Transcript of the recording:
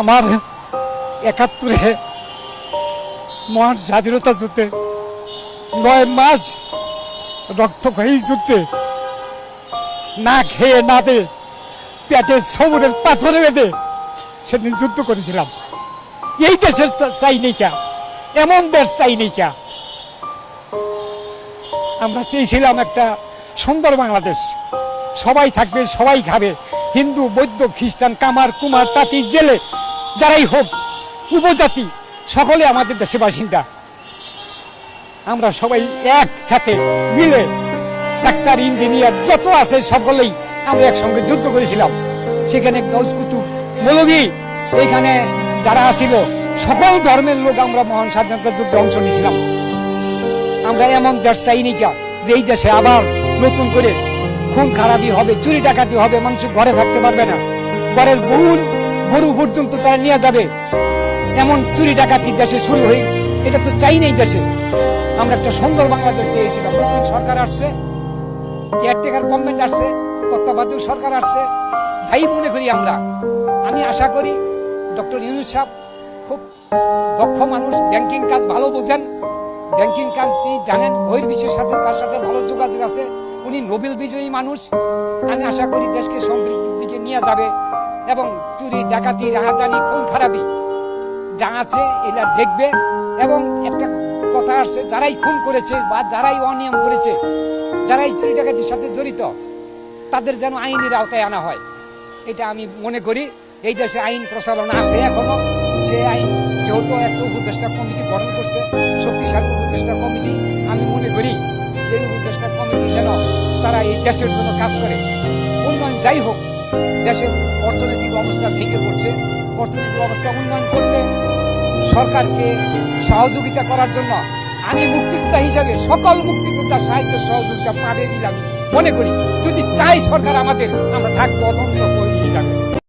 আমার একাত্তরে মহান স্বাধীনতা যুদ্ধে নয় মাস রক্তক্ষয়ী যুদ্ধে না খেয়ে, না দে, পেটে সবুরের পাথরে বেঁধে সেদিন যুদ্ধ করেছিলাম। এই দেশের চাই নেই কা? এমন দেশ চাই নেই কা? আমরা চেয়েছিলাম একটা সুন্দর বাংলাদেশ। সবাই থাকবে, সবাই খাবে। হিন্দু, বৌদ্ধ, খ্রিস্টান, কামার, কুমার, তাঁতি, জেলে যারাই হোক, উপজাতি, সকলে আমাদের দেশে বাসিন্দা। আমরা সবাই একসাথে মিলে ডাক্তার, ইঞ্জিনিয়ার যত আছে সকলেই আমরা একসঙ্গে যুদ্ধ করেছিলাম। সেখানে গৌস কুতুব এইখানে যারা আছিল, সকল ধর্মের লোক আমরা মহান স্বাধীনতা যুদ্ধে অংশ নিয়েছিলাম। আমরা এমন দেশ চাইনি যে এই দেশে আবার নতুন করে খুন খারাপি হবে, চুরি ডাকাতি হবে, মানুষ ঘরে থাকতে পারবে না। ঘরের গরুর গরু পর্যন্ত তারা নিয়ে যাবে। এমন চুরি ডাকাতি দেশে শুরু হয়ে, এটা তো চাই নেই দেশে। আমরা একটা সুন্দর বাংলাদেশ চেয়েছিলাম নতুন সরকার আসছে কেয়ারটেকার গভর্নমেন্ট আসছে, তত্ত্বাবধায়ক সরকার আসছে তাই মনে করি আমরা। আমি আশা করি ডক্টর ইউনুস সাহেব খুব দক্ষ মানুষ ব্যাংকিং কাজ ভালো বোঝেন। ব্যাংকিং কাজ তিনি জানেন বহির্বিশ্বের সাথে তার সাথে ভালো যোগাযোগ আছে। উনি নোবেল বিজয়ী মানুষ। আমি আশা করি দেশকে সমৃদ্ধির দিকে নিয়ে যাবে। এবং চুরি, ডাকাতি, রাহাজানি, খুন, খারাপি যা আছে এটা দেখবে এবং একটা কথা আছে যারাই খুন করেছে বা যারাই অনিয়ম করেছে, যারাই চুরি, ডাকাতির সাথে জড়িত, তাদের যেন আইনের আওতায় আনা হয়। এটা আমি মনে করি, এই দেশে আইন প্রচলন আছে এখনও। সে আইন যেহেতু একটা উপদেষ্টা কমিটি গঠন করছে, শক্তিশালী উপদেষ্টা কমিটি, আমি মনে করি যে উপদেষ্টা কমিটি যেন তারা এই দেশের জন্য কাজ করে। উন্নয়ন যাই হোক, দেশের অর্থনৈতিক অবস্থা ভেঙে পড়ছে। অর্থনৈতিক অবস্থা উন্নয়ন করতে সরকারকে সহযোগিতা করার জন্য আমি মুক্তিযোদ্ধা হিসাবে সকল মুক্তিযোদ্ধা সাহিত্য সহযোগিতা পাবে বলে আমি মনে করি। যদি চাই সরকার আমাদের, আমরা থাকব অতন্ত্র